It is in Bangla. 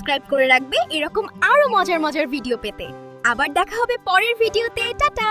সাবস্ক্রাইব করে রাখবে, এরকম আরও মজার মজার ভিডিও পেতে। আবার দেখা হবে পরের ভিডিওতে, টাটা!